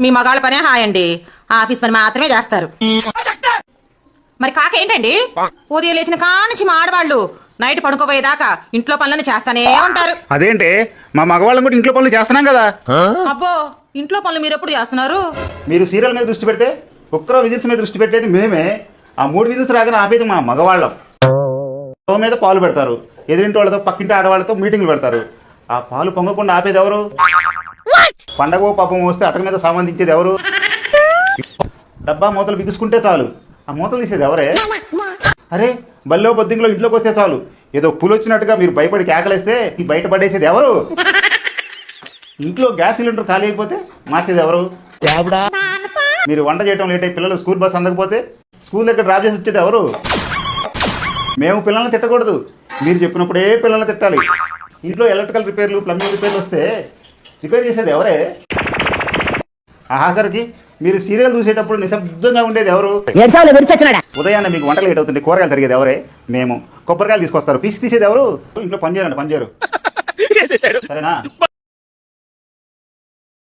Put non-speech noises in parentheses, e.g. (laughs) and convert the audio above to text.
మీ మగాళ్ళ పనే హాయండి. ఆఫీస్ పని మాత్రమే చేస్తారు. మరి కాక ఏంటండి? ఉదయం లేచిన కానించి మా ఆడవాళ్ళు నైట్ పడుకోబోయేదాకా ఇంట్లో పనులను చేస్తానే ఉంటారు. అదేంటే? మా మగవాళ్ళం కూడా ఇంట్లో పనులు చేస్తున్నాం కదా. అబ్బో ఇంట్లో పనులు మీరు ఎప్పుడు చేస్తున్నారు? మీరు సీరియల్ మీద దృష్టి పెడితే ఒక్కరో విజిల్స్ మీద దృష్టి పెట్టేది మేమే. ఆ మూడు విజిల్స్ రాగానే ఆపేది మా మగవాళ్ళం. స్టవ్ మీద పాలు పెడతారు. ఎదురింటి వాళ్ళతో పక్కింటి ఆడవాళ్ళతో మీటింగ్లు పెడతారు. ఆ పాలు పొంగకుండా ఆపేది ఎవరు? పండగో పాపం వస్తే అటక మీద సంబంధించేది ఎవరు? డబ్బా మూతలు బిగుసుకుంటే చాలు. ఆ మూతలు తీసేది ఎవరే? అరే బల్లో బొద్దింగ్లో ఇంట్లోకి వస్తే చాలు. ఏదో పులు వచ్చినట్టుగా మీరు భయపడి కేకలేస్తే ఈ బయట పడేసేది ఎవరు? ఇంట్లో గ్యాస్ సిలిండర్ ఖాళీ అయిపోతే మార్చేది ఎవరు? మీరు వంట చేయడం లేట్ అయి పిల్లలు స్కూల్ బస్ అందకపోతే స్కూల్ దగ్గర డ్రాప్ చేసి వచ్చేది ఎవరు? మేము పిల్లల్ని తిట్టకూడదు. మీరు చెప్పినప్పుడే పిల్లల్ని తిట్టాలి. ఇంట్లో ఎలక్ట్రికల్ రిపేర్లు ప్లంబింగ్ రిపేర్లు వస్తే రిపేర్ చేసేది ఎవరే? ఆఖరికి మీరు సీరియల్ చూసేటప్పుడు నిశ్శబ్దంగా ఉండేది ఎవరు? ఉదయాన్నే మీకు వంట లేట్ అవుతుంది కూరగాయలు తరిగేది ఎవరే? మేము. కొబ్బరికాయలు తీసుకొస్తారు. పీసి తీసేది ఎవరు? ఇంట్లో పని చేయాలండి పని చేయరు. (laughs) సరేనా?